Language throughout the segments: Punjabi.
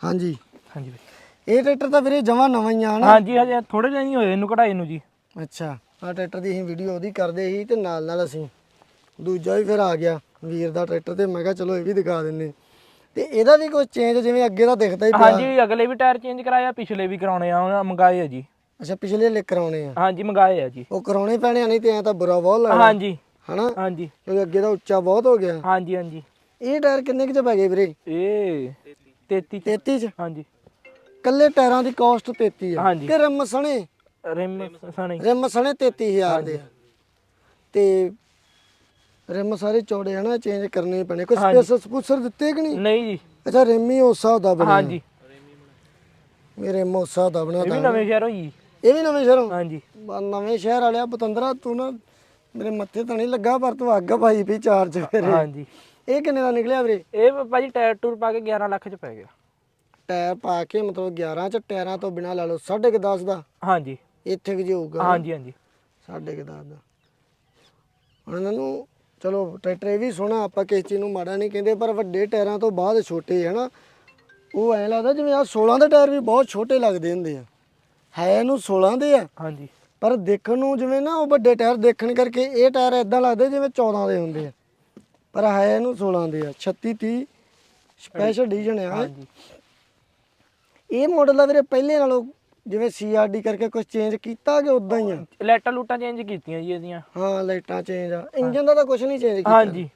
ਹਾਂਜੀ। ਹਾਂਜੀ ਬਾਈ। ਇਹ ਟਰੈਕਟਰ ਤਾਂ ਵੀਰੇ ਜਮਾ ਨਵਾਂ ਹੀ ਆ ਨਾ ਹਾਂਜੀ ਹਜੇ ਥੋੜੇ ਜਿਹਾ ਹੀ ਹੋਏ ਇਹਨੂੰ ਕਢਾਏ ਨੂੰ ਜੀ। ਅੱਛਾ ਆ ਟਰੈਕਟਰ ਦੀ ਅਸੀਂ ਵੀਡੀਓ ਉਹਦੀ ਕਰਦੇ ਸੀ ਤੇ ਨਾਲ ਨਾਲ ਅਸੀਂ ਦੂਜਾ ਵੀ ਫਿਰ ਆ ਗਿਆ ਵੀਰ ਦਾ ਟਰੈਕਟਰ ਤੇ ਮੈਂ ਕਿਹਾ ਚਲੋ ਇਹ ਵੀ ਦਿਖਾ ਦਿੰਨੇ। ਤੇ ਇਹਦਾ ਵੀ ਕੋਈ ਚੇਂਜ ਜਿਵੇਂ ਅੱਗੇ ਦਾ ਦਿਖਦਾ ਹੀ ਪਿਆ। ਹਾਂਜੀ ਅਗਲੇ ਵੀ ਟਾਇਰ ਚੇਂਜ ਕਰਾਇਆ ਪਿਛਲੇ ਵੀ ਕਰਾਉਣੇ ਆ ਉਹਨਾਂ ਮੰਗਾਏ ਆ ਜੀ। ਅੱਛਾ ਪਿਛਲੇ ਲਿਖ ਕਰਾਉਣੇ ਆ? ਹਾਂਜੀ ਮੰਗਾਏ ਆ ਜੀ। ਉਹ ਕਰਾਉਣੇ ਪੈਣੇ ਆ ਨਹੀਂ ਤੇ ਐ ਤਾਂ ਬੁਰਾ ਬਹੁਤ ਲੱਗਦਾ। ਹਾਂਜੀ। ਹਨਾ? ਹਾਂਜੀ। ਕਿਉਂਕਿ ਅੱਗੇ ਦਾ ਉੱਚਾ ਬਹੁਤ ਹੋ ਗਿਆ। ਹਾਂਜੀ ਹਾਂਜੀ। ਇਹ ਟਾਇਰ ਕਿੰਨੇ ਕੁ ਚ ਪੈ ਗਏ ਵੀਰੇ? ਇਹ 33 33 ਚ? ਹਾਂਜੀ। ਕੱਲੇ ਟਾਇਰਾਂ ਦੀ ਕਾਸਟ 33 ਆ। ਹਾਂਜੀ। ਕਿ ਰਿਮ ਸਣੇ? ਰਿਮ ਸਣੇ। ਰਿਮ ਸਣੇ 33000 ਦੇ ਆ। ਤੇ ਰਿਮ ਸਾਰੇ ਚੌੜੇ ਹਨਾ ਚੇਂਜ ਕਰਨੇ ਪੈਣੇ। ਕੋਈ ਸਪੇਸਰ ਸਪੂਸਰ ਦਿੱਤੇ ਕਿ ਨਹੀਂ? ਨਹੀਂ ਜੀ। ਅੱਛਾ ਰਿਮ ਹੀ ਉਸ ਹਿਸਾਬ ਦਾ ਬਣਿਆ। ਹਾਂਜੀ। ਮੇਰੇ ਹਿਸਾਬ ਦਾ ਇਹ ਵੀ ਨਵੇਂ ਸ਼ਹਿਰੋਂ ਜੀ। ਇਹ ਵੀ ਨਵੇਂ ਸ਼ਹਿਰੋਂ? ਹਾਂਜੀ। ਬਾ ਨਵੇਂ ਸ਼ਹਿਰ ਵਾਲਿਆ ਪਤੰਦਰਾ ਤੂੰ ਨਾ ਮੇਰੇ ਮੱਥੇ ਤਾਂ ਨਹੀਂ ਲੱਗਾ ਪਰ ਤੂੰ ਅੱਗ ਪਾਈ ਪਈ ਚਾਰਜ ਫਿਰ ਹਾਂਜੀ। ਇਹ ਕਿੰਨੇ ਦਾ ਨਿਕਲਿਆ ਵੀਰੇ? ਇਹ ਭਾਜੀ ਟਾਇਰ ਟੂਰ ਪਾ ਕੇ 11 ਲੱਖ ਚ ਪੈ ਗਿਆ। ਟਾਇਰ ਪਾ ਕੇ ਮਤਲਬ 11 ਚ ਟਾਇਰਾਂ ਤੋਂ ਬਿਨਾ ਲਾ ਲਓ 10.5 ਦਾ? ਹਾਂਜੀ। ਇੱਥੇ ਕਿ ਜੇ ਹੋਊਗਾ। ਹਾਂਜੀ ਹਾਂਜੀ। ਸਾਢੇ ਕੁ ਦਸ ਦਾ। ਹੁਣ ਇਹਨਾਂ ਨੂੰ ਚਲੋ ਟਰੈਕਟਰ ਇਹ ਵੀ ਸੋਹਣਾ ਆਪਾਂ ਕਿਸੇ ਚੀਜ਼ ਨੂੰ ਮਾੜਾ ਨਹੀਂ ਕਹਿੰਦੇ ਪਰ ਵੱਡੇ ਟਾਇਰਾਂ ਤੋਂ ਬਾਅਦ ਛੋਟੇ ਹਨਾ? ਉਹ ਐਂ ਲੱਗਦਾ ਜਿਵੇਂ ਆ 16 ਦੇ ਟਾਇਰ ਵੀ ਬਹੁਤ ਛੋਟੇ ਲੱਗਦੇ ਹੁੰਦੇ ਆ। ਹੈ ਇਹਨੂੰ 16 ਦੇ ਆ। ਹਾਂਜੀ। ਪਰ ਦੇਖਣ ਨੂੰ ਜਿਵੇਂ ਨਾ ਉਹ ਵੱਡੇ ਟਾਇਰ ਦੇਖਣ ਕਰਕੇ ਇਹ ਟਾਇਰ ਇਦਾਂ ਲੱਗਦੇ ਜਿਵੇਂ 14 ਦੇ ਹੁੰਦੇ ਆ। ਪਰ ਹੈ ਇਹਨੂੰ 16 ਦੇ ਆ 36 30 ਸਪੈਸ਼ਲ ਐਡੀਸ਼ਨ ਆ ਹਾਂਜੀ। ਇਹ ਮਾਡਲ ਦਾ ਵੀਰੇ ਪਹਿਲੇ ਨਾਲੋਂ ਜਿਵੇਂ ਸੀਆਰਡੀ ਕਰਕੇ ਕੁਝ ਚੇਂਜ ਕੀਤਾ ਕਿ ਉਦਾਂ ਹੀ ਆ? ਲਾਈਟਾਂ ਲੂਟਾਂ ਚੇਂਜ ਕੀਤੀਆਂ ਜੀ ਇਹਦੀਆਂ। ਹਾਂ ਲਾਈਟਾਂ ਚੇਂਜ ਆ। ਇੰਜਨ ਦਾ ਤਾਂ ਕੁਝ ਨਹੀਂ ਚੇਂਜ ਕੀਤਾ। ਹਾਂਜੀ।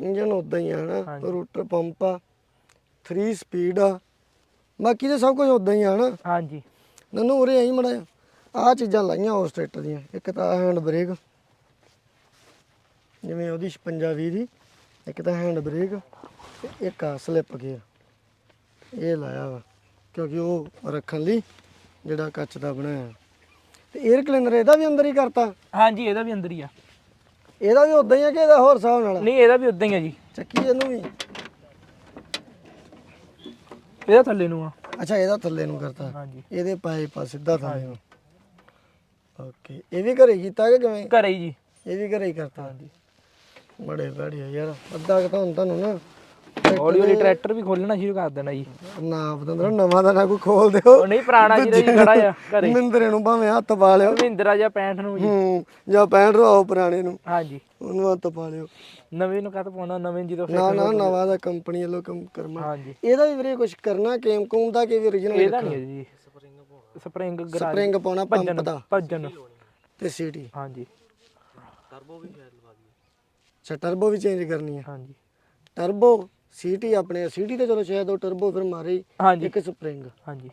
ਇੰਜਨ ਉਦਾਂ ਹੀ ਆ ਹਨਾ। ਰੂਟਰ ਪੰਪ ਆ 3 ਸਪੀਡ ਆ। ਬਾਕੀ ਤੇ ਸਭ ਕੁਝ ਉਦਾਂ ਹੀ ਆ ਹਨਾ? ਹਾਂਜੀ। ਨਨੂ ਉਰੇ ਆਈ ਮੜਾ ਆ ਚੀਜ਼ਾਂ ਲਾਈਆਂ ਉਸ ਟਰੈਕਟਰ ਦੀਆਂ। ਇੱਕ ਤਾਂ ਹੈਂਡ ਬ੍ਰੇਕ ਜਿਵੇਂ ਉਹਦੀ 56 20 ਦੀ ਇੱਕ ਤਾਂ ਹੈਂਡ ਬ੍ਰੇਕ ਤੇ ਇੱਕ ਆ ਸਲਿੱਪ ਗੇਅਰ ਇਹ ਲਾਇਆ ਵਾ ਕਿਉਂਕਿ ਉਹ ਰੱਖਣ ਲਈ ਜਿਹੜਾ ਕੱਚ ਦਾ ਬਣਾਇਆ। ਤੇ 에ਅਰ ਕਲੀਨਰ ਇਹਦਾ ਵੀ ਅੰਦਰ ਹੀ ਕਰਤਾ? ਹਾਂਜੀ ਇਹਦਾ ਵੀ ਅੰਦਰ ਹੀ ਆ। ਇਹਦਾ ਵੀ ਉਦਾਂ ਹੀ ਆ ਕਿ ਇਹਦਾ ਹੋਰ ਹਿਸਾਬ ਨਾਲ ਨਹੀਂ ਇਹਦਾ ਵੀ ਉਦਾਂ ਹੀ ਆ ਜੀ। ਚੱਕੀ ਇਹਨੂੰ ਵੀ। ਇਹਦਾ ਥੱਲੇ ਨੂੰ ਆ। ਅੱਛਾ ਇਹਦਾ ਥੱਲੇ ਨੂੰ ਕਰਤਾ। ਹਾਂਜੀ। ਇਹਦੇ ਪਾਈਪ ਆ ਸਿੱਧਾ ਥੱਲੇ ਨੂੰ। ਓਕੇ ਇਹ ਵੀ ਘਰੇ ਕੀਤਾ ਕਿ ਕਿਵੇਂ? ਘਰੇ ਹੀ ਜੀ। ਇਹ ਵੀ ਘਰੇ ਹੀ ਕਰਤਾ। ਹਾਂਜੀ। ਬੜੇ ਬੜੇ ਯਾਰ। ਅੱਧਾ ਕੁ ਤਾਂ ਹੁਣ ਤੁਹਾਨੂੰ ਨਾ ਹੌਲੀ ਹੌਲੀ ਟਰੈਕਟਰ ਵੀ ਖੋਲਣਾ ਸ਼ੁਰੂ ਕਰ ਦੇਣਾ ਜੀ। ਨਾ ਪਤੰਦਰ ਨਵਾਂ ਦਾ ਨਾ ਕੋਈ ਖੋਲ ਦਿਓ। ਉਹ ਨਹੀਂ ਪੁਰਾਣਾ ਜਿਹੜਾ ਜੀ ਖੜਾ ਆ ਘਰੇ। ਮਿੰਦਰੇ ਨੂੰ ਭਾਵੇਂ ਹੱਥ ਪਾ ਲਿਓ। ਮਹਿੰਦਰਾ ਜਾਂ 65 ਨੂੰ ਜੀ। ਹੂੰ ਜਾਂ ਪੈਣ ਰੋ ਪੁਰਾਣੇ ਨੂੰ। ਹਾਂਜੀ। ਉਹਨੂੰ ਹੱਥ ਪਾ ਲਿਓ। ਨਵੇਂ ਨੂੰ ਕੱਟ ਪਾਉਣਾ ਨਵੇਂ ਜਦੋਂ ਫਿਰ ਨਾ ਨਾ ਨਵਾਂ ਦਾ ਕੰਪਨੀ ਵੱਲੋਂ ਕੰਮ ਕਰਮਾ ਹਾਂਜੀ। ਇਹਦਾ ਵੀ ਵੀਰੇ ਕੁਝ ਕਰਨਾ ਕੇਮ ਕੂਮ ਦਾ ਕਿ ਵੀ origignal ਇਹਦਾ ਨਹੀਂ ਜੀ। ਸਪਰਿੰਗ ਗਰਾਜ। ਸਪਰਿੰਗ ਪਾਉਣਾ ਪੰਪ ਦਾ। ਭੱਜਣ ਤੇ ਸੀਟੀ। ਹਾਂਜੀ। ਅੱਛਾ ਟਰਬੋ ਵੀ ਚੇਂਜ ਕਰਨੀ ਹੈ ਹਾਂਜੀ। ਟਰਬੋ ਸੀਟੀ ਆਪਣੇ ਸੀਟੀ ਤੇ ਚਲੋ ਸ਼ਾਇਦ ਉਹ ਟਰਬੋ ਫਿਰ ਮਾਰੇ। ਹਾਂਜੀ। ਇੱਕ ਸਪਰਿੰਗ ਹਾਂਜੀ।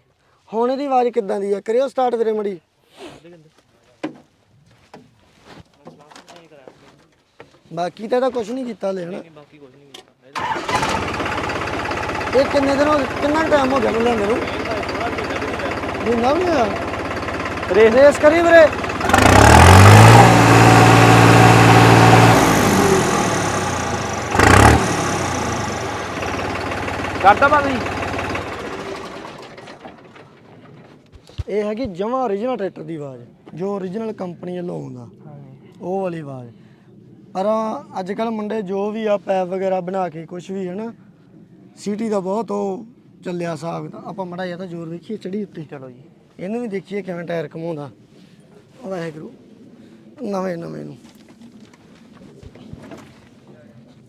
ਹੁਣ ਇਹਦੀ ਆਵਾਜ਼ ਕਿੱਦਾਂ ਦੀ ਆ? ਕਰਿਓ ਸਟਾਰਟ ਵੀਰੇ ਮੜੀ। ਬਾਕੀ ਤਾਂ ਇਹਦਾ ਕੁਝ ਨਹੀਂ ਕੀਤਾ ਲੈ ਹਨਾ। ਬਾਕੀ ਕੁਝ ਨਹੀਂ ਇਹ ਕਿੰਨੇ ਦਿਨ ਹੋ ਕਿੰਨਾ ਟਾਈਮ ਹੋ ਗਿਆ ਨੂੰ? ਲੈਂਦੇ ਨੂੰ ਮਹੀਨਾ ਵੀ ਨਹੀਂ ਹੋਇਆ। ਰੇਸ। ਰੇਸ ਕਰੀ ਵੀਰੇ। ਕਰਦਾ ਬੰਦ ਜੀ। ਇਹ ਹੈਗੀ ਜਮਾ origignal ਟਰੈਕਟਰ ਦੀ ਆਵਾਜ਼ ਜੋ origignal ਕੰਪਨੀ ਵੱਲੋਂ ਆਉਂਦਾ। ਹਾਂਜੀ ਉਹ ਵਾਲੀ ਆਵਾਜ਼। ਪਰ ਅੱਜ ਕੱਲ ਮੁੰਡੇ ਜੋ ਵੀ ਆ ਪੈਪ ਵਗੈਰਾ ਬਣਾ ਕੇ ਕੁਝ ਵੀ ਹਨਾ ਸਿਟੀ ਦਾ ਬਹੁਤ ਉਹ ਚੱਲਿਆ ਹਿਸਾਬ ਦਾ ਆਪਾਂ ਮੜਾ ਜਾਂ ਤਾਂ ਜ਼ੋਰ ਵੇਖੀਏ ਚੜੀ ਉੱਤੇ। ਚਲੋ ਜੀ। ਇਹਨੂੰ ਵੀ ਦੇਖੀਏ ਕਿਵੇਂ ਟਾਇਰ ਘਮਾਉਂਦਾ। ਉਹ ਵਾਹਿਗੁਰੂ। ਨਵੇਂ ਨਵੇਂ ਨੂੰ।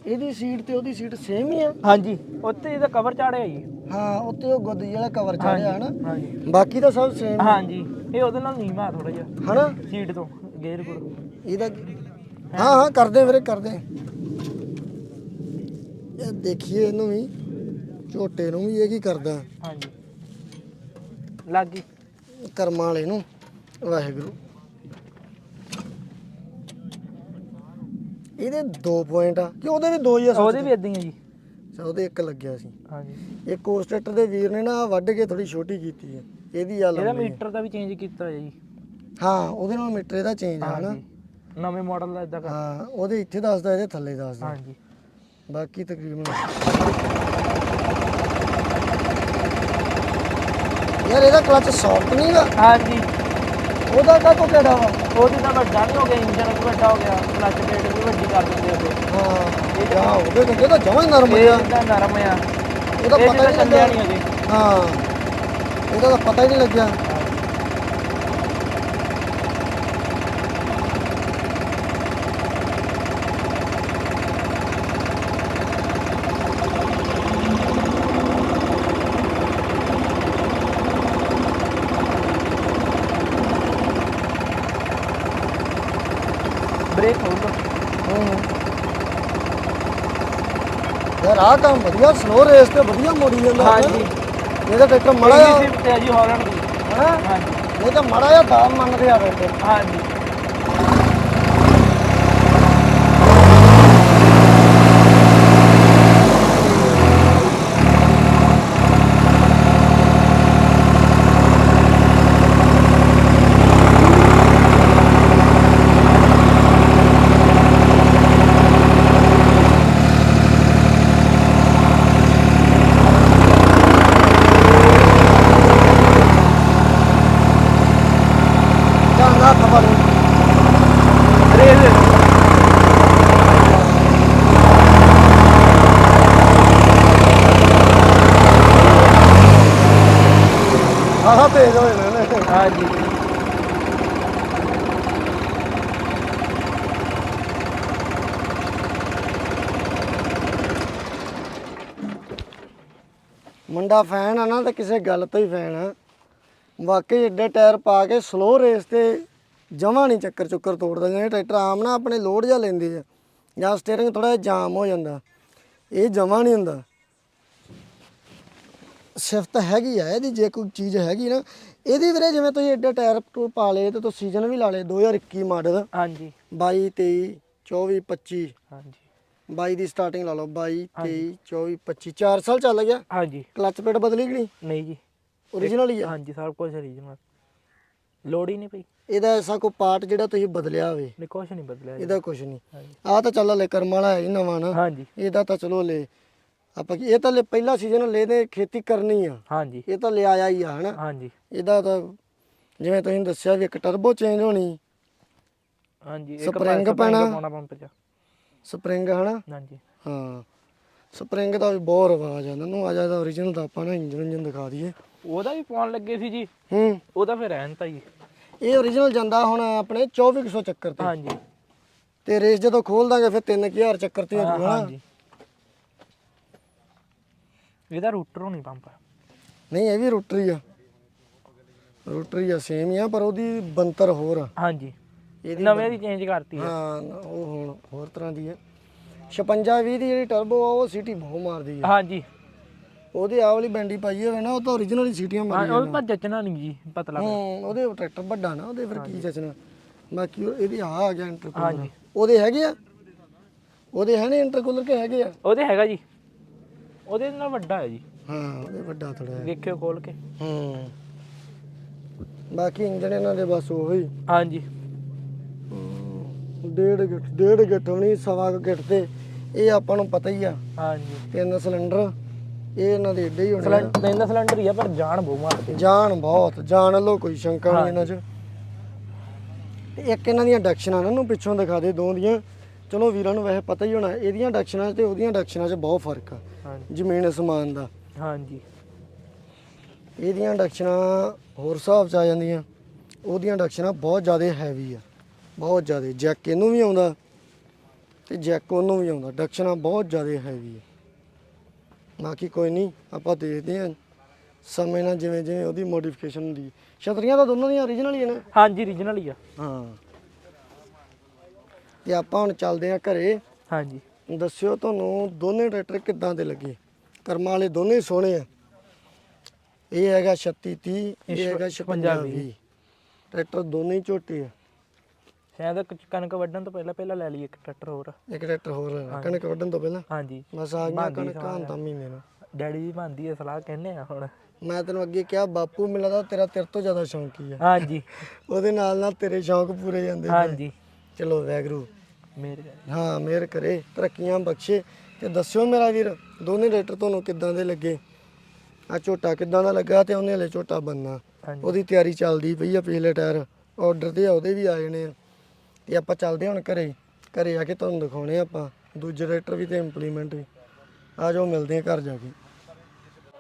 ਇਹਦੀ ਸੀਟ ਤੇ ਉਹਦੀ ਸੀਟ ਸੇਮ ਹੀ ਆ। ਹਾਂਜੀ। ਉੱਤੇ ਇਹਦਾ ਕਵਰ ਚਾੜਿਆ ਜੀ ਹਾਂ ਉੱਤੇ ਉਹ ਗੁੱਦ ਜਿਹੜਾ ਕਵਰ ਚੜਿਆ ਹਨਾ। ਹਾਂਜੀ। ਬਾਕੀ ਤਾਂ ਸਭ ਸੇਮ ਹਾਂਜੀ। ਇਹ ਉਹਦੇ ਨਾਲ ਨੀਵਾਂ ਥੋੜਾ ਜਿਹਾ। ਹਨਾ? ਸੀਟ ਤੋਂ ਗੇਅਰ ਕੋਲ। ਇਹਦਾ ਕੀ- ਹਾਂ ਹਾਂ ਕਰਦੇ ਵੀਰੇ ਕਰਦੇ ਇਹ ਦੇਖੀਏ ਇਹਨੂੰ ਵੀ। ਝੋਟੇ ਨੂੰ ਵੀ ਇਹ ਕੀ ਕਰਦਾ? ਹਾਂਜੀ। ਲੱਗ। ਗਈ ਕਰਮਾਂ ਵਾਲੇ ਨੂੰ। ਵਾਹਿਗੁਰੂ। ਇਹਦੇ ਦੋ ਪੁਆਇੰਟ ਆ। ਕਿ ਉਹਦੇ ਵੀ ਦੋ ਹੀ ਆ ਸੱਚ ਉਹਦੇ ਵੀ ਇਦਾਂ ਹੀ ਆ ਜੀ। ਅੱਛਾ, ਉਹਦੇ ਇੱਕ ਲੱਗਿਆ ਸੀ। ਹਾਂਜੀ। ਇਹ ਕੋਸਟਰ ਦੇ ਵੀਰ ਨੇ ਨਾ ਵੱਢ ਕੇ ਥੋੜੀ ਛੋਟੀ ਕੀਤੀ ਹੈ। ਇਹਦੀ ਆ ਇਹਦਾ ਲੰਮੀ ਹੈ। ਮੀਟਰ ਦਾ ਵੀ ਚੇਂਜ ਕੀਤਾ ਹੋਇਆ ਜੀ। ਹਾਂ ਉਹਦੇ ਨਾਲ ਮੀਟਰ ਇਹਦਾ ਚੇਂਜ ਆ ਹਨਾ ਹਾਂਜੀ। ਨਵੇਂ ਮਾਡਲ ਦਾ ਇਦਾਂ ਕਰ ਹਾਂ ਉਹਦੇ ਇੱਥੇ ਦੱਸਦਾ ਇਹਦੇ ਥੱਲੇ ਦੱਸਦਾ। ਹਾਂਜੀ। ਬਾਕੀ ਤਕਰੀਬਨ ਯਾਰ ਇਹਦਾ ਕਲਚ ਸੌਫਟ ਨਹੀਂਗਾ ਹਾਂਜੀ। ਉਹਦਾ ਕਾ ਕੋ ਕਿਹੜਾ ਵਾ? ਉਹਦੀ ਤਾਂ ਵੱਡਾ ਨਹੀਂ ਹੋ ਗਿਆ ਇੰਜਨ ਵੀ ਵੱਡਾ ਹੋ ਗਿਆ ਕਲਚ ਪਲੇਟ ਵੀ ਵੱਡੀ ਕਰ ਦਿੰਦੇ ਉਹਦੇ ਹਾਂ ਜਾਂ ਉਹਦੇ ਤੇ ਤਾਂ ਜਮਾਂ ਹੀ ਨਰਮ ਇਹ ਆ ਤਾਂ ਨਰਮ ਆ ਉਹਦਾ ਇਹ ਪਤਾ ਤਾਂ ਨਹੀਂ ਚੱਲਿਆ ਲੱਗਿਆ। ਨਹੀਂ ਅਜੇ ਹਾਂ ਇਹਦਾ ਤਾਂ ਪਤਾ ਹੀ ਨਹੀਂ ਲੱਗਿਆ। ਬ੍ਰੇਕ ਖੋਲ ਲਓ ਹੂੰ। ਯਾਰ ਕੰਮ ਵਧੀਆ ਸਲੋ ਰੇਸ ਤੇ ਵਧੀਆ ਮੋੜੀ ਜਾਂਦਾ ਹਾਂਜੀ। ਇਹਦਾ ਟਰੈਕਟਰ ਮੜਾ ਸਿਫਟ ਹੈ ਜੀ ਹਾਲੈਂਡ ਦੀ। ਹਾਂ? ਹਾਂਜੀ। ਇਹ ਤਾਂ ਮੜਾ ਆ ਦਾਮ ਮੰਨਦੇ ਆ ਬੈਠੇ ਹਾਂਜੀ। ਧਿਆਨ ਨਾਲ ਹੱਥ ਪਾ ਲਓ ਰੇਸ ਆਹ ਤੇਜ਼ ਹੋਏ ਨੇ ਇਹਨੇ। ਹਾਂਜੀ। ਮੁੰਡਾ ਫੈਨ ਆ ਨਾ ਤੇ ਕਿਸੇ ਗੱਲ ਤੋਂ ਹੀ ਫੈਨ ਆ। ਵਾਕਈ ਏਡੇ ਟਾਇਰ ਪਾ ਕੇ ਸਲੋ ਰੇਸ ਤੇ ਜਮਾ ਨਹੀਂ ਚੱਕਰ ਚੁੱਕਰ ਤੋੜਦਾ ਜਿਵੇਂ ਟਰੈਕਟਰ ਆਮ ਨਾ ਆਪਣੇ ਲੋਡ ਜਾਂ ਲੈਂਦੇ ਆ ਜਾਂ ਸਟੀਅਰਿੰਗ ਥੋੜਾ ਜਿਹਾ ਜਾਮ ਹੋ ਜਾਂਦਾ। ਇਹ ਜਮਾ ਨਹੀਂ ਹੁੰਦਾ। ਸਿਫਤ ਹੈਗੀ ਆ ਇਹਦੀ ਜੇ ਕੋਈ ਚੀਜ਼ ਹੈਗੀ ਨਾ ਇਹਦੀ ਵੀਰੇ ਜਿਵੇਂ ਤੁਸੀਂ ਏਡੇ ਟਾਇਰ ਟੂਰ ਪਾ ਲਏ ਤੇ ਤੁਸੀਂ ਸੀਜ਼ਨ ਵੀ ਲਾ ਲਏ 2021 ਮਾਡਲ ਹਾਂਜੀ। 22 23 24 25 ਹਾਂਜੀ। 22 ਦੀ ਸਟਾਰਟਿੰਗ ਲਾ ਲਓ 22 23 24 25 4 ਸਾਲ ਚੱਲ ਗਿਆ। ਹਾਂਜੀ। ਕਲਚ ਪਲੇਟ ਬਦਲੀ ਕਿ ਨਹੀਂ? ਨਹੀਂ ਜੀ। ਓਰੀਜਨਲ ਹੀ ਆ। ਹਾਂਜੀ ਸਭ ਕੁਝ ਰੀਜਨਲ ਲੋੜ ਹੀ ਨਹੀਂ ਪਈ। ਇਹਦਾ ਐਸਾ ਕੋਈ ਪਾਰਟ ਜਿਹੜਾ ਤੁਸੀਂ ਬਦਲਿਆ ਹੋਵੇ। ਨਹੀਂ ਕੁਝ ਨਹੀਂ ਬਦਲਿਆ ਜੀ। ਇਹਦਾ ਕੁਝ ਨਹੀਂ ਆਹ ਤਾਂ ਚੱਲ ਲੈ ਕਰਮ ਵਾਲਾ ਹੈ ਹੀ ਨਵਾਂ ਨਾ। ਹਾਂਜੀ। ਇਹਦਾ ਤਾਂ ਚਲੋ ਲੈ ਆਪਾਂ ਕੀ- ਇਹ ਤਾਂ ਲੈ ਪਹਿਲਾ ਸੀਜ਼ਨ ਲੈ ਦੇ ਖੇਤੀ ਕਰਨੀ ਆ। ਹਾਂਜੀ। ਇਹ ਤਾਂ ਲਿਆਇਆ ਹੀ ਆ ਹਨਾ। ਹਾਂਜੀ। ਇਹਦਾ ਤਾਂ ਜਿਵੇਂ ਤੁਸੀਂ ਦੱਸਿਆ ਵੀ ਇੱਕ ਟਰਬੋ ਚੇਂਜ ਹੋਣੀ। ਹਾਂਜੀ ਇੱਕ Spring spring ਪੈਣਾ। ਪਾਉਣਾ ਪੰਪ ਚ। ਸਪਰਿੰਗ ਹਨਾ। ਹਾਂਜੀ। ਹਾਂ। ਸਪਰਿੰਗ ਦਾ ਵੀ ਬਹੁਤ ਰਿਵਾਜ ਆ ਨੂੰ ਆ ਜਾਂਦਾ ਓਰੀਜਨਲ ਦਾ ਆਪਾਂ ਨਾ ਇੰਜਨ ਇੰਜਨ ਦਿਖਾ ਦਈਏ। ਉਹਦਾ ਵੀ ਪਾਉਣ ਲੱਗੇ ਸੀ ਜੀ। ਹੂੰ। ਉਹਦਾ ਫਿਰ ਰਹਿਣ ਤਾ ਜੀ। ਇਹ ਓਰੀਜਨਲ ਜਾਂਦਾ ਹੁਣ ਆਪਣੇ 2400 ਚੱਕਰ ਤੇ। ਹਾਂਜੀ। ਤੇ ਰੇਸ ਜਦੋਂ ਖੋਲ ਦਾਂਗੇ ਫਿਰ 3000 ਚੱਕਰ ਤੇ ਹੋ ਹਾਂ, ਜਾਊਗਾ ਨਾ। ਹਾਂਜੀ। ਇਹਦਾ ਰੂਟਰ ਹੋਣੀ ਪੰਪ। ਨਹੀਂ ਇਹ ਵੀ ਰੋਟਰੀ ਆ। ਰੋਟਰੀ ਆ ਸੇਮ ਹੀ ਆ ਪਰ ਉਹਦੀ ਬੰਤਰ ਹੋਰ ਆ। ਹਾਂਜੀ। ਇਹਦੀ ਨਵੇਂ ਦੀ ਚੇਂਜ ਕਰਤੀ ਹੈ ਹਾਂ ਉਹ ਹੁਣ ਹੋਰ ਤਰ੍ਹਾਂ ਦੀ ਹੈ 56 20 ਦੀ ਜਿਹੜੀ ਟਰਬੋ ਆ ਉਹ ਸੀਟੀ ਬਹੁਤ ਮਾਰਦੀ ਆ। ਹਾਂਜੀ। ਉਹਦੀ ਆਹ ਵਾਲੀ ਬੈਂਡੀ ਪਾਈ ਹੋਵੇ ਨਾ ਉਹ ਤਾਂ ਹੀ ਸੀਟੀਆਂ ਹਾਂ, ਮਾਰੀ ਉਹ ਪਰ ਜੱਚਣਾ ਨਹੀਂ ਜੀ ਪਤਲਾ ਹੂੰ ਉਹਦੇ ਟਰੈਕਟਰ ਵੱਡਾ ਨਾ ਉਹਦੇ ਫਿਰ ਕੀ ਜਚਣਾ। ਬਾਕੀ ਉਹ- ਇਹਦੀ ਆ ਆ ਗਿਆ ਇੰਟਰਕੂਲਰ ਹਾਂਜੀ। ਉਹਦੇ ਹੈਗੇ ਆ? ਉਹਦੇ ਹੈ ਨਹੀਂ ਇੰਟਰਕੂਲਰ ਕੇ ਹੈਗੇ ਆ? ਉਹਦੇ ਹੈਗਾ ਜੀ। ਉਹਦੇ ਨਾਲ ਵੱਡਾ ਹੈ ਜੀ। ਹਾਂ ਉਹਦੇ ਵੱਡਾ ਥੋੜਾ ਦੇਖਿਓ ਖੋਲ ਕੇ। ਹੂੰ। ਬਾਕੀ ਇੰਜਨ ਇਹਨਾਂ ਦੇ ਬਸ ਉਹੀ। ਹਾਂਜੀ। ਡੇਢ ਗਿੱਟ ਡੇਢ ਗਿੱਟ ਨਹੀਂ ਸਵਾ ਗਿੱਟ ਤੇ ਇਹ ਆਪਾਂ ਨੂੰ ਪਤਾ ਹੀ ਆ। ਹਾਂਜੀ। ਤਿੰਨ ਸਿਲੰਡਰ ਇਹ ਇਹਨਾਂ ਦੇ ਏਡੇ ਹੀ ਹੋਣੇ ਆ। ਸਿਲੰਡਰ ਤਿੰਨ ਸਿਲੰਡਰ ਹੀ ਆ ਪਰ ਜਾਨ ਬਹੁ ਮਾਰਦੇ ਜਾਨ ਬਹੁਤ ਜਾਨ ਲੋ ਕੋਈ ਸ਼ੰਕਾ ਨਹੀਂ ਇਹਨਾਂ 'ਚ। ਤੇ ਇੱਕ ਇਹਨਾਂ ਦੀਆਂ ਡਕਸ਼ਨਾਂ ਨਾ ਨੂੰ ਪਿੱਛੋਂ ਦਿਖਾ ਦੇ ਦੋ ਦੀਆਂ। ਚਲੋ ਵੀਰਾਂ ਨੂੰ ਵੈਸੇ ਪਤਾ ਹੀ ਹੋਣਾ ਇਹਦੀਆਂ ਡਕਸ਼ਨਾਂ ਤੇ ਉਹਦੀਆਂ ਡਕਸ਼ਨਾਂ 'ਚ ਬਹੁਤ ਫ਼ਰਕ ਆ ਹਾਂਜੀ। ਜ਼ਮੀਨ ਅਸਮਾਨ ਦਾ। ਹਾਂਜੀ। ਇਹਦੀਆਂ ਡਕਸ਼ਨਾਂ ਹੋਰ ਹਿਸਾਬ 'ਚ ਆ ਜਾਂਦੀਆਂ ਉਹਦੀਆਂ ਡਕਸ਼ਨਾਂ ਬਹੁਤ ਜ਼ਿਆਦਾ ਹੈਵੀ ਆ ਬਹੁਤ ਜ਼ਿਆਦਾ। ਜੈਕ ਇਹਨੂੰ ਵੀ ਆਉਂਦਾ ਤੇ ਜੈਕ ਉਹਨੂੰ ਵੀ ਆਉਂਦਾ ਡਕਸ਼ਨਾਂ ਬਹੁਤ ਜ਼ਿਆਦਾ ਹੈਵੀ ਆ। ਬਾਕੀ ਕੋਈ ਨਹੀਂ ਆਪਾਂ ਦੇਖਦੇ ਹਾਂ ਸਮੇਂ ਨਾਲ ਜਿਵੇਂ ਜਿਵੇਂ ਉਹਦੀ ਮੋਡੀਫਿਕੇਸ਼ਨ ਹੁੰਦੀ ਛਤਰੀਆਂ ਤਾਂ ਦੋਨਾਂ ਦੀਆਂ ਓਰੀਜਨਲ ਹੀ ਨਾ? ਹਾਂਜੀ ਰੀਜਨਲ ਹੀ ਆ। ਹਾਂ। ਤੇ ਆਪਾਂ ਹੁਣ ਚੱਲਦੇ ਆ ਘਰੇ। ਹਾਂਜੀ। ਦੱਸਿਓ ਤੁਹਾਨੂੰ ਦੋਨੇ ਟਰੈਕਟਰ ਕਿੱਦਾਂ ਦੇ ਲੱਗੇ? ਕਰਮਾਂ ਵਾਲੇ ਦੋਨੇ ਸੋਹਣੇ ਆ। ਇਹ ਹੈਗਾ 36 30 ਇਹ ਹੈਗਾ 56 20 ਟਰੈਕਟਰ ਦੋਨੇ ਹੀ ਝੋਟੇ ਆ। ਸ਼ਾਇਦ ਕਣਕ ਵੱਢਣ ਤੋਂ ਪਹਿਲਾਂ ਪਹਿਲਾਂ ਲੈ ਲਈ ਇੱਕ ਟਰੈਕਟਰ ਹੋਰ। ਇੱਕ ਟਰੈਕਟਰ ਹੋਰ ਲੈਣਾ ਕਣਕ ਵੱਢਣ ਤੋਂ ਪਹਿਲਾਂ? ਹਾਂਜੀ। ਬਸ ਆ ਗਈਆਂ ਕਣਕਾਂ ਤਾਂ ਮਹੀਨੇ ਨੂੰ। ਡੈਡੀ ਦੀ ਬੰਦੀ ਹੈ ਸਲਾਹ ਕਹਿੰਦੇ ਆ ਹੁਣ। ਮੈਂ ਤੈਨੂੰ ਅੱਗੇ ਕਿਹਾ ਬਾਪੂ ਮੈਨੂੰ ਲੱਗਦਾ ਤੇਰਾ ਤੇਰੇ ਤੋਂ ਜ਼ਿਆਦਾ ਸ਼ੌਂਕੀ ਆ। ਹਾਂਜੀ। ਉਹਦੇ ਨਾਲ ਨਾਲ ਤੇਰੇ ਸ਼ੌਂਕ ਪੂਰੇ ਜਾਂਦੇ। ਹਾਂਜੀ। ਚਲੋ ਵੈਗਰੂ। ਮੇਰੇ ਹਾਂ ਮਿਹਰ ਕਰੇ ਤਰੱਕੀਆਂ ਬਖਸ਼ੇ ਤੇ ਦੱਸਿਓ ਮੇਰਾ ਵੀਰ ਦੋਨੇ ਰੇਟਰ ਤੁਹਾਨੂੰ ਕਿੱਦਾਂ ਦੇ ਲੱਗੇ? ਆ ਝੋਟਾ ਕਿੱਦਾਂ ਦਾ ਲੱਗਾ ਤੇ ਉਹਨੇ ਹਲੇ ਝੋਟਾ ਬੰਨਾ ਹਾਂਜੀ। ਉਹਦੀ ਤਿਆਰੀ ਚੱਲਦੀ ਪਈ ਆ ਪਿਛਲੇ ਟਾਇਰ ਆਰਡਰ ਤੇ ਆ ਉਹਦੇ ਵੀ ਆ ਜਾਣੇ ਆ। ਤੇ ਆਪਾਂ ਚੱਲਦੇ ਹੁਣ ਘਰੇ ਘਰੇ ਆ ਕੇ ਤੁਹਾਨੂੰ ਦਿਖਾਉਣੇ ਆ ਆਪਾਂ। ਦੂਜੇ ਰੇਟਰ ਵੀ ਤੇ ਇੰਪਲੀਮੈਂਟ ਵੀ। ਆ ਜਾਓ ਮਿਲਦੇ ਆ ਘਰ ਜਾ ਕੇ।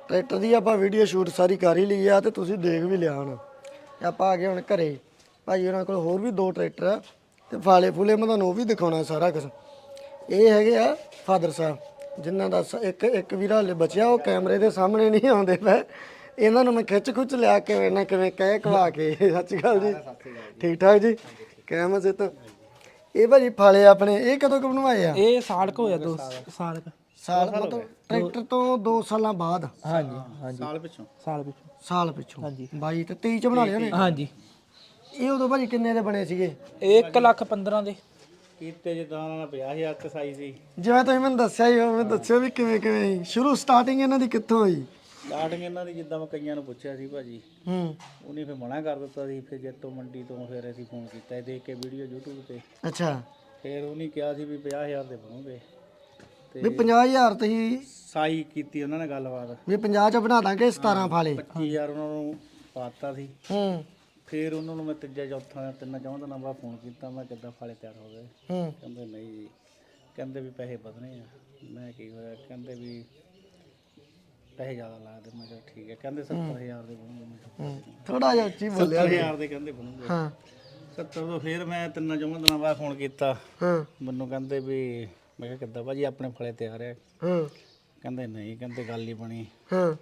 ਟਰੈਕਟਰ ਦੀ ਆਪਾਂ ਵੀਡੀਓ ਸ਼ੂਟ ਸਾਰੀ ਕਰ ਹੀ ਲਈ ਆ ਤੇ ਤੁਸੀਂ ਦੇਖ ਵੀ ਲਿਆ ਹੁਣ। ਤੇ ਆਪਾਂ ਆ ਗਏ ਹੁਣ ਘਰੇ। ਭਾਈ ਉਹਨਾਂ ਕੋਲ ਹੋਰ ਵੀ ਦੋ ਟਰੈਕਟਰ ਆ। ਤੇ ਫਾਲੇ ਫੂਲੇ ਮੈਂ ਤੁਹਾਨੂੰ ਉਹ ਵੀ ਦਿਖਾਉਣਾ ਸਾਰਾ ਕੁਝ ਇਹ ਹੈਗੇ ਆ ਫਾਦਰ ਸਾਹਿਬ ਜਿਨ੍ਹਾਂ ਦਾ ਸ- ਇੱਕ ਇੱਕ ਵੀਰਾ ਹਲੇ ਬਚਿਆ ਉਹ ਕੈਮਰੇ ਦੇ ਸਾਹਮਣੇ ਨਹੀਂ ਆਉਂਦੇ ਪਏ। ਇਹਨਾਂ ਨੂੰ ਮੈਂ ਖਿੱਚ ਖੁੱਚ ਲਿਆ ਕੇ ਨਾ ਕਿਵੇਂ ਕਹਿ ਕਵਾ ਕੇ ਸੱਚ ਗੱਲ ਜੀ। ਠੀਕ ਠਾਕ ਜੀ? ਕਹਿਮਤ ਸੇ ਤਾਂ ਇਹ ਭਾਜੀ ਫਾਲੇ ਆਪਣੇ ਇਹ ਕਦੋਂ ਕੁ ਬਣਵਾਏ ਆ? ਇਹ ਸਾਲ ਕੁ ਹੋਇਆ ਦੋ ਸਾਲ ਕੁ। ਸਾਲ ਮਤਲਬ ਟਰੈਕਟਰ ਤੋਂ 2 ਸਾਲਾਂ ਬਾਅਦ। ਹਾਂਜੀ ਹਾਂਜੀ। ਸਾਲ ਪਿੱਛੋਂ। ਸਾਲ ਪਿੱਛੋਂ। ਸਾਲ ਪਿੱਛੋਂ। ਹਾਂਜੀ। 22 ਤੇ 23 ਚ ਬਣਾ ਲਿਆ ਨੇ ਹਾਂਜੀ। ਇਹ ਉਦੋਂ ਭਾਜੀ ਕਿੰਨੇ ਦੇ ਬਣੇ ਸੀਗੇ? ਇਹ 1 ਲੱਖ 15 ਦੇ। ਕੀਤੇ ਜਿੱਦਾਂ ਉਹਨਾਂ ਨਾਲ 50000 ਤੇ ਸਾਈ ਸੀ। ਜਿਵੇਂ ਤੁਸੀਂ ਮੈਨੂੰ ਦੱਸਿਆ ਹੀ ਉਹ ਦੱਸਿਓ ਵੀ ਕਿਵੇਂ ਕਿਵੇਂ ਸੀ। ਸ਼ੁਰੂ ਸਟਾਰਟਿੰਗ ਇਹਨਾਂ ਦੀ ਕਿੱਥੋਂ ਹੋਈ? ਸਟਾਰਟਿੰਗ ਇਹਨਾਂ ਦੀ ਜਿੱਦਾਂ ਮੈਂ ਕਈਆਂ ਨੂੰ ਪੁੱਛਿਆ ਸੀ ਭਾਜੀ। ਹੂੰ। ਉਹਨੇ ਫਿਰ ਮਨਾ ਕਰ ਦਿੱਤਾ ਸੀ ਫਿਰ ਜੱਟੋ ਮੰਡੀ ਤੋਂ ਫਿਰ ਅਸੀਂ ਫੋਨ ਕੀਤਾ ਇਹ ਦੇਖ ਕੇ ਵੀਡੀਓ YouTube ਤੇ। ਅੱਛਾ। ਫਿਰ ਉਹਨੇ ਕਿਹਾ ਸੀ ਵੀ 50000 ਦੇ ਬਣੋਗੇ। ਵੀ 50000 ਤੁਸੀਂ ਸਾਈ ਕੀਤੀ ਉਹਨਾਂ ਨੇ ਗੱਲਬਾਤ। ਵੀ 50 ਚ ਬਣਾ ਦਾਂਗੇ 17 ਫਾਲੇ। 25000 ਉਹਨਾਂ ਨੂੰ ਪਾਤਾ ਸੀ। ਹੂੰ। ਫਿਰ ਉਹਨਾਂ ਨੂੰ ਮੈਂ ਤੀਜਾ ਚੌਥਾ ਤਿੰਨ ਚੌਂ ਦਿਨਾਂ ਬਾਅਦ ਫੋਨ ਕੀਤਾ ਮੈਂ ਕਿੱਦਾਂ ਫਾਲੇ ਤਿਆਰ ਹੋ ਗਏ। ਹੂੰ। ਕਹਿੰਦੇ ਨਹੀਂ ਜੀ ਕਹਿੰਦੇ ਵੀ ਪੈਸੇ ਵਧਣੇ ਆ। ਮੈਂ ਕੀ ਹੋਇਆ ਕਹਿੰਦੇ ਵੀ ਪੈਸੇ ਜ਼ਿਆਦਾ ਲੱਗਦੇ ਮੈਂ ਕਿਹਾ ਠੀਕ ਹੈ ਕਹਿੰਦੇ 70000 ਦੇ ਬਣੂਗੇ। ਮੈਂ ਕਿਹਾ ਹੂੰ। ਥੋੜਾ ਜਿਹਾ ਉੱਚੀ ਬੋਲਿਆ 70000 ਦੇ ਕਹਿੰਦੇ ਬਣੂਗੇ। ਹਾਂ। 70 ਤੋਂ ਫਿਰ ਮੈਂ ਤਿੰਨਾਂ ਚੌਂ ਦਿਨਾਂ ਬਾਅਦ ਫੋਨ ਕੀਤਾ। ਹਾਂ। ਮੈਨੂੰ ਕਹਿੰਦੇ ਵੀ ਮੈਂ ਕਿਹਾ ਕਿੱਦਾਂ ਭਾਜੀ ਆਪਣੇ ਫਲੇ ਤਿਆਰ ਆ ਹਾਂ। ਕਹਿੰਦੇ ਨਹੀਂ ਕਹਿੰਦੇ ਗੱਲ ਹੀ ਬਣੀ। ਹਾਂ।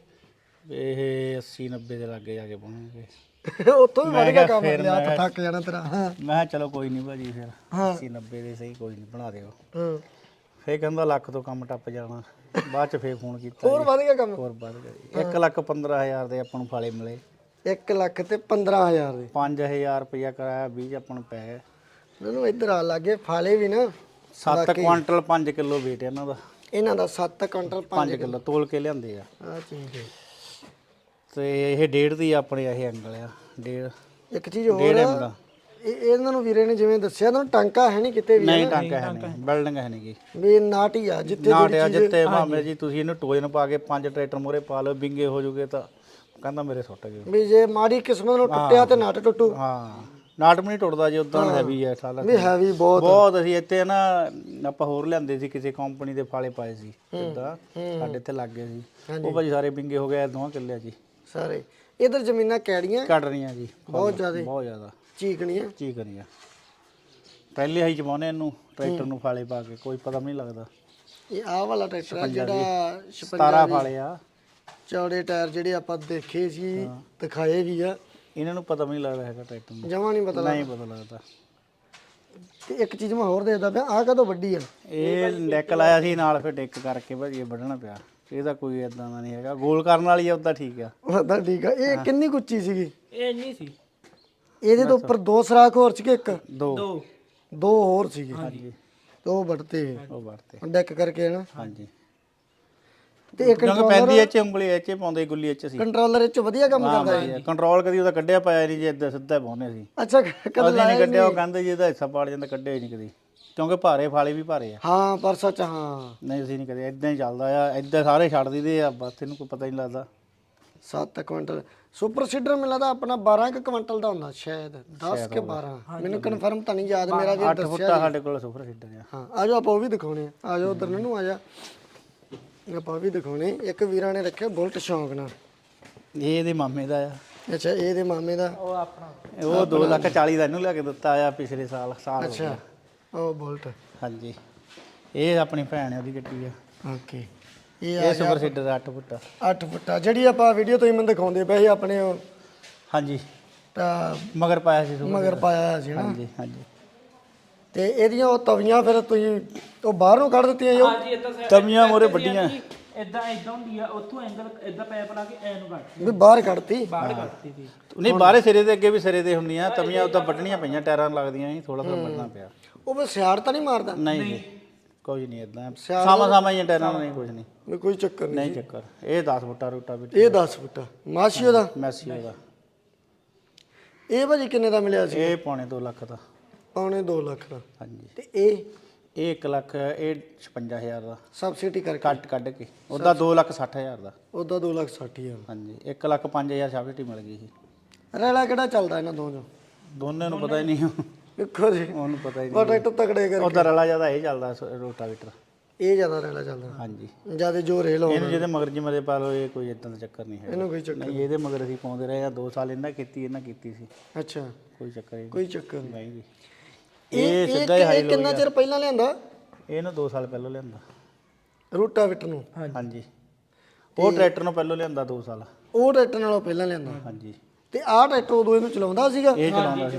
ਵੀ ਇਹ 80 90 ਦੇ ਲਾਗੇ ਜਾ ਕੇ ਬਣੂਗੇ ਉੱਥੋਂ ਵੀ ਗਿਆ ਕੰਮ ਫਿਰ ਲਿਆ ਮੈਂ- ਥੱਕ ਜਾਣਾ ਤੇਰਾ ਹਾਂ। ਮੈਂ ਕਿਹਾ ਚਲੋ ਕੋਈ ਨਹੀਂ ਭਾਜੀ ਫਿਰ ਹਾਂ। 80 90 ਦੇ ਸਹੀ ਕੋਈ ਨਹੀਂ ਬਣਾ ਦਿਓ। ਹਾਂ। ਫੇਰ ਕਹਿੰਦਾ ਲੱਖ ਤੋਂ ਕੰਮ ਟੱਪ ਜਾਣਾ ਬਾਅਦ ਚ ਫੇਰ ਫੋਨ ਕੀਤਾ ਹੋਰ ਵਧ ਗਿਆ ਕੰਮ? ਹੋਰ ਵੱਧ ਗਿਆ 1 ਲੱਖ 15000 ਦੇ ਆਪਾਂ ਨੂੰ ਫਾਲੇ ਮਿਲੇ। 1 ਲੱਖ ਤੇ 15000 ਦੇ। 5000 ਰੁਪਇਆ ਕਰਾਇਆ 20 ਆਪਾਂ ਨੂੰ ਪੈ ਗਏ ਮੈਨੂੰ ਇੱਧਰ ਆ ਲੱਗੇ ਫਾਲੇ ਵੀ ਨਾ। 7 ਕੁਆਂਟਲ 5 ਕਿਲੋ weight ਇਹਨਾਂ ਦਾ। ਇਹਨਾਂ ਦਾ 7 ਕੁਇੰਟਲ 5 5 ਕਿਲੋ ਤੋਲ ਕੇ ਲਿਆਂਦੇ ਆ। ਆ ਚੀਜ਼ ਹੈ। ਤੇ ਇਹ ਡੇਢ ਦੀ ਆਪਣੇ ਇਹ ਐਂਗਲ ਆ ਡੇਢ ਇੱਕ ਚੀਜ਼ ਹੋਰ ਡੇਢ ਆ, ਐਮ ਦਾ ਇਹ ਇਹਨਾਂ ਨੂੰ ਵੀਰੇ ਨੇ ਜਿਵੇਂ ਦੱਸਿਆ ਨਾ ਟਾਂਕਾ ਹੈ ਨਹੀਂ ਕਿਤੇ ਵੀ ਨਹੀਂ ਟਾਂਕਾ ਹੈ ਨਹੀਂ ਬਿਲਡਿੰਗ ਹੈ ਨਹੀਂਗੀ। ਵੀ ਨਾਟੀ ਆ ਜਿੱਥੇ ਨਾ ਟਿਆ ਜਿੱਤੇ ਭਾਵੇਂ ਜੀ ਤੁਸੀਂ ਇਹਨੂੰ ਟੋਜਨ ਪਾ ਕੇ ਪੰਜ ਟਰੈਕਟਰ ਮੋਰੇ ਪਾ ਲਓ ਬਿੰਗੇ ਹੋ ਜੂਗੇ ਤਾਂ ਕਹਿੰਦਾ ਮੇਰੇ ਸੁੱਟ ਗਏ। ਵੀ ਜੇ ਮਾੜੀ ਕਿਸਮਤ ਨੂੰ ਟੁੱਟਿਆ ਤੇ ਨਟ ਟੁੱਟੂ। ਹਾਂ। ਨਾਟ ਵੀ ਨਹੀਂ ਟੁੱਟਦਾ ਜੀ ਉਦਾਂ ਹੈਵੀ ਹੈ ਸਾਲਾ ਵੀ ਹੈਵੀ ਬਹੁਤ ਬਹੁਤ ਅਸੀਂ ਇੱਥੇ ਨਾ ਆਪਾਂ ਹੋਰ ਲਿਆਂਦੇ ਸੀ ਕਿਸੇ ਕੰਪਨੀ ਦੇ ਫਾਲੇ ਪਾਏ ਸੀ ਇਦਾਂ ਸਾਡੇ ਇੱਥੇ ਲੱਗ ਗਏ ਸੀ। ਉਹ ਭਾਜੀ ਸਾਰੇ ਬਿੰਗੇ ਹੋ ਗਏ ਦੋਹਾਂ ਕਿੱਲਿਆਂ ਜੀ। ਸਾਰੇ। ਇਧਰ ਜ਼ਮੀਨਾਂ ਕੈੜੀਆਂ ਕੱਢ ਰਹੀਆਂ ਜੀ। ਬਹੁਤ ਜ਼ਿਆਦਾ। ਬਹੁਤ ਜ਼ਿਆਦਾ। ਚੀਕਣੀਆਂ। ਕਰੀਏ ਪਹਿਲੇ ਹੀ ਜਮਾਨੇ ਇਹਨੂੰ ਟਰੈਕਟਰ ਨੂੰ ਫਾਲੇ ਪਾ ਕੇ ਕੋਈ ਪਤਾ ਨਹੀਂ ਲੱਗਦਾ। ਇਹ ਆਹ ਵਾਲਾ ਟਰੈਕਟਰ ਆ ਜਿਹੜਾ 17 ਫਾਲੇ ਆ। ਚੌੜੇ ਟਾਇਰ ਜਿਹੜੇ ਆਪਾਂ ਦੇਖੇ ਸੀ ਦਿਖਾਏ ਵੀ ਆ। ਇਹਨਾਂ ਨੂੰ ਪਤਾ ਵੀ ਨਹੀਂ ਲੱਗਦਾ ਹੈਗਾ ਟਰੈਕਟਰ ਨੂੰ। ਜਮਾ ਨਹੀਂ ਪਤਾ ਨਹੀਂ ਪਤਾ ਲੱਗਦਾ। ਤੇ ਇੱਕ ਚੀਜ਼ ਮੈਂ ਹੋਰ ਦੇਖਦਾ ਪਿਆ ਆਹ ਕਦੋਂ ਵੱਡੀ ਆ? ਇਹ ਡੈਕ ਲਾਇਆ ਸੀ ਨਾਲ ਫਿਰ ਡੈਕ ਕਰਕੇ ਭਾਜੀ ਇਹ ਵੱਢਣਾ ਪਿਆ। ਇਹਦਾ ਕੋਈ ਇਦਾਂ ਦਾ ਨਹੀਂ ਹੈਗਾ। ਗੋਲ ਕਰਨ ਵਾਲੀ ਆ ਉਦਾਂ ਠੀਕ ਆ। ਉਹਦਾ ਠੀਕ ਆ। ਇਹ ਕਿੰਨੀ ਕੁ ਉੱਚੀ ਸੀਗੀ? ਇਹ ਨਹੀਂ ਸੀ। ਇਹਦੇ ਤੋਂ ਉੱਪਰ ਦੋ ਸਰਾਖ ਹੋਰ ਸੀਗੇ ਇੱਕ? ਦੋ। ਦੋ। ਦੋ ਹੋਰ ਸੀਗੇ। ਹਾਂਜੀ। ਦੋ ਵੱਡਤੇ ਉਹ ਵਰਤੇ ਡੈਕ ਕਰਕੇ ਨਾ ਹਾਂਜੀ। ਤੇ ਇੱਕ ਕਿਉਂਕਿ ਪੈਂਦੀ ਐ ਚ ਉਂਗਲੀ ਐ ਚ ਪਾਉਂਦੇ ਗੁੱਲੀ ਐ ਚ ਸੀ ਕੰਟਰੋਲਰ ਇਹ ਚ ਵਧੀਆ ਕੰਮ ਹਾਂ ਕਰਦਾ ਵਧੀਆ ਕੰਟਰੋਲ ਕਦੀ ਉਹਦਾ ਕੱਢਿਆ ਪਾਇਆ ਨਹੀਂ ਜੇ ਇਦਾਂ ਸਿੱਧਾ ਪਾਉਂਦੇ ਸੀ। ਅੱਛਾ ਕਦੇ ਕਦੀ ਨਹੀਂ ਕੱਢਿਆ ਉਹ ਕਹਿੰਦੇ ਜੀ ਇਹਦਾ ਹਿੱਸਾ ਪਾੜ ਜਾਂਦਾ ਕੱਢਿਆ ਹੀ ਨਹੀਂ ਕਦੀ। ਕਿਉਂਕਿ ਭਾਰੇ ਫਾਲੇ ਵੀ ਭਾਰੇ ਆ। ਹਾਂ ਪਰ ਸੱਚ ਹਾਂ। ਨਹੀਂ ਅਸੀਂ ਨਹੀਂ ਕਦੇ ਇਦਾਂ ਹੀ ਚੱਲਦਾ ਆ ਇਦਾਂ ਸਾਰੇ ਛੱਡ ਦਿੰਦੇ ਆ ਬਸ ਇਹਨੂੰ ਕੋਈ ਪਤਾ ਹੀ ਨਹੀਂ ਲੱਗਦਾ। 7 ਕੁਇੰਟਲ। ਸੁਪਰ ਸੀਡਰ ਮੈਨੂੰ ਲੱਗਦਾ ਆਪਣਾ 12 ਕੁ ਕੁਇੰਟਲ ਦਾ ਹੁੰਦਾ ਸ਼ਾਇਦ 10 ਕੇ 12 ਮੈਨੂੰ ਕਨਫਰਮ ਤਾਂ ਨਹੀਂ ਯਾਦ ਮੇਰਾ ਵੀ 8 ਫੁੱਟਾ ਸਾਡੇ ਕੋਲ ਸੁਪਰ ਸੀਡਰ ਆ। ਹਾਂ ਆ ਜਾਓ ਆਪਾਂ ਉਹ ਵੀ ਦਿਖਾਉਣੇ ਆ। ਆ ਜਾਓ ਉਧਰ ਨੂੰ ਆ ਜਾ। ਆਪਾਂ ਵੀ ਦਿਖਾਉਣੇ। ਇੱਕ ਵੀਰਾਂ ਨੇ ਰੱਖਿਆ ਬੁਲਟ ਸ਼ੌਂਕ ਨਾਲ। ਇਹ ਇਹਦੇ ਮਾਮੇ ਦਾ ਆ। ਅੱਛਾ ਇਹਦੇ ਮਾਮੇ ਦਾ। ਉਹ ਆਪਣਾ। ਉਹ 2 ਲੱਖ 40 ਦਾ ਇਹਨੂੰ ਲਿਆ ਕੇ ਦਿੱਤਾ ਆ ਪਿਛਲੇ ਸਾਲ ਸਾਲ। ਅੱਛਾ। ਉਹ ਬੁਲਟ। ਹਾਂਜੀ। ਇਹ ਆਪਣੀ ਭੈਣ ਹੈ ਉਹਦੀ ਗੱਡੀ ਆ। ਓਕੇ। ਇਹ ਇਹ ਸੁਪਰ ਸੀਡਰ 8 ਫੁੱਟਾ। 8 ਫੁੱਟਾ ਜਿਹੜੀ ਆਪਾਂ ਵੀਡੀਓ ਤੁਸੀਂ ਮੈਨੂੰ ਦਿਖਾਉਂਦੇ ਪਏ ਸੀ ਆਪਣੇ ਉਹ ਹਾਂਜੀ। ਤਾਂ ਮਗਰ ਪਾਇਆ ਸੀ ਸੁਪਰ ਮਗਰ ਪਾਇਆ ਹੋਇਆ ਸੀ ਨਾ? ਹਾਂਜੀ ਹਾਂਜੀ। ਤੇ ਇਹਦੀਆਂ ਉਹ ਤਵੀਆਂ ਫਿਰ ਤੁਸੀਂ ਉਹ ਬਾਹਰੋਂ ਕੱਢ ਦਿੱਤੀਆਂ ਜੋ ਹਾਂਜੀ ਇਦਾਂ ਤਵੀਆਂ ਮੋਰੇ ਵੱਡੀਆਂ। ਇਦਾਂ ਇਦਾਂ ਹੁੰਦੀ ਆ ਉੱਥੋਂ ਐਂਗਲ ਇਦਾਂ ਪੈਪ ਲਾ ਕੇ ਐ ਨੂੰ ਕੱਟ ਵੀ ਬਾਹਰ ਕੱਢਤੀ? ਬਾਹਰ ਕੱਟਦੀ ਸੀ। ਨਹੀਂ ਬਾਹਰੇ ਸਿਰੇ ਦੇ ਅੱਗੇ ਵੀ ਸਿਰੇ ਦੇ ਹੁੰਦੀਆਂ ਤਵੀਆਂ ਉਦਾਂ ਵੱਢਣੀਆਂ ਪਈਆਂ ਟਾਇਰਾਂ ਨੂੰ ਲੱਗਦੀਆਂ ਸੀ ਥੋੜਾ ਥੋੜਾ ਵੱਢਣਾ ਪਿਆ। ਉਹ ਵੀ ਸਿਆੜ ਤਾਂ ਨਹੀਂ ਮਾਰਦਾ? ਨਹੀਂ ਜੀ ਕੁਝ ਨਹੀਂ ਇਦਾਂ ਸਾਮਾ ਸਾਮਾ ਹੀ ਨਾਲ ਨਹੀਂ ਕੁਝ ਨਹੀਂ। ਕੋਈ ਚੱਕਰ ਨਹੀਂ ਨਹੀਂ ਚੱਕਰ। ਇਹ 10 ਫੁੱਟਾ ਰੂਟਾ ਵੀ ਇਹ 10 ਫੁੱਟਾ। ਮਾਸ਼ੀ ਉਹਦਾ? ਮੈਸੀ ਉਹਦਾ। ਇਹ ਭਾਜੀ ਕਿੰਨੇ ਦਾ ਮਿਲਿਆ ਸੀ? ਇਹ ਪੌਣੇ 2 ਲੱਖ ਦਾ। ਪੌਣੇ 2 ਲੱਖ ਦਾ। ਹਾਂਜੀ। ਤੇ ਇਹ? ਇਹ 1 ਲੱਖ ਇਹ 56000 ਦਾ। ਸਬਸਿਡੀ ਕਰਕੇ। ਕੱਟ ਕੱਢ ਕੇ। ਉਹਦਾ 2 ਲੱਖ 60000 ਦਾ। ਉਹਦਾ 2 ਲੱਖ 60 ਹਜ਼ਾਰ। ਹਾਂਜੀ 1 ਲੱਖ 5000 ਸਬਸਿਡੀ ਮਿਲ ਗਈ ਸੀ। ਰੈਲਾ ਕਿਹੜਾ ਚੱਲਦਾ ਇਹਨਾਂ ਚੋਂ? ਦੋਨੇ ਨੂੰ ਪਤਾ ਹੀ ਨਹੀਂ। ਵੇਖੋ ਜੀ। ਉਹਨੂੰ ਪਤਾ ਹੀ ਉਹ ਟਰੈਕਟਰ ਤਕੜੇ ਕਰ ਉਹਦਾ ਰਲਾ ਜ਼ਿਆਦਾ ਇਹ ਚੱਲਦਾ ਰੋਟਾਵੇਟਰ। ਇਹ ਜ਼ਿਆਦਾ ਰੈਲਾ ਚੱਲਦਾ। ਹਾਂਜੀ। ਜ਼ਿਆਦਾ ਜੋ ਰੇਲ ਹੋ ਇਹਨੂੰ ਜਿਹਦੇ ਮਗਰ ਜਿਮਰੇ ਪਾ ਲਓ ਇਹ ਕੋਈ ਇਦਾਂ ਦਾ ਚੱਕਰ ਨਹੀਂ ਹੈ ਇਹਨੂੰ ਕੋਈ ਚੱਕਰ ਨਹੀਂ ਇਹਦੇ ਮਗਰ ਅਸੀਂ ਪਾਉਂਦੇ ਰਹੇ ਆ। 2 ਸਾਲ ਇਹਨਾਂ ਕੀਤੀ ਇਹਨਾਂ ਕੀਤੀ ਸੀ। ਅੱਛਾ। ਕੋਈ ਚੱਕਰ ਹੀ ਕੋਈ ਚੱਕਰ ਨਹੀਂ। ਨਹੀਂ ਜੀ। ਇਹ ਇਹ ਇਹ ਸਿੱਧਾ ਹੀ ਹਾਈ ਇਹ ਕਿੰਨਾ ਚਿਰ ਪਹਿਲਾਂ ਲਿਆਂਦਾ? ਇਹਨੂੰ 2 ਸਾਲ ਪਹਿਲਾਂ ਲਿਆਂਦਾ। ਰੂਟਾਵਿਟਰ ਨੂੰ? ਹਾਂਜੀ। ਉਹ ਟਰੈਕਟਰ ਨੂੰ ਪਹਿਲਾਂ ਲਿਆਂਦਾ 2 ਸਾਲ। ਉਹ ਟਰੈਕਟਰ ਨਾਲੋਂ ਪਹਿਲਾਂ ਲਿਆਂਦਾ? ਹਾਂਜੀ। ਤੇ ਆਹ ਟਰੈਕਟਰ ਉਦੋਂ ਇਹਨੂੰ ਚਲਾਉਂਦਾ ਸੀਗਾ? ਇਹ ਚਲਾਉਂਦਾ ਸੀ।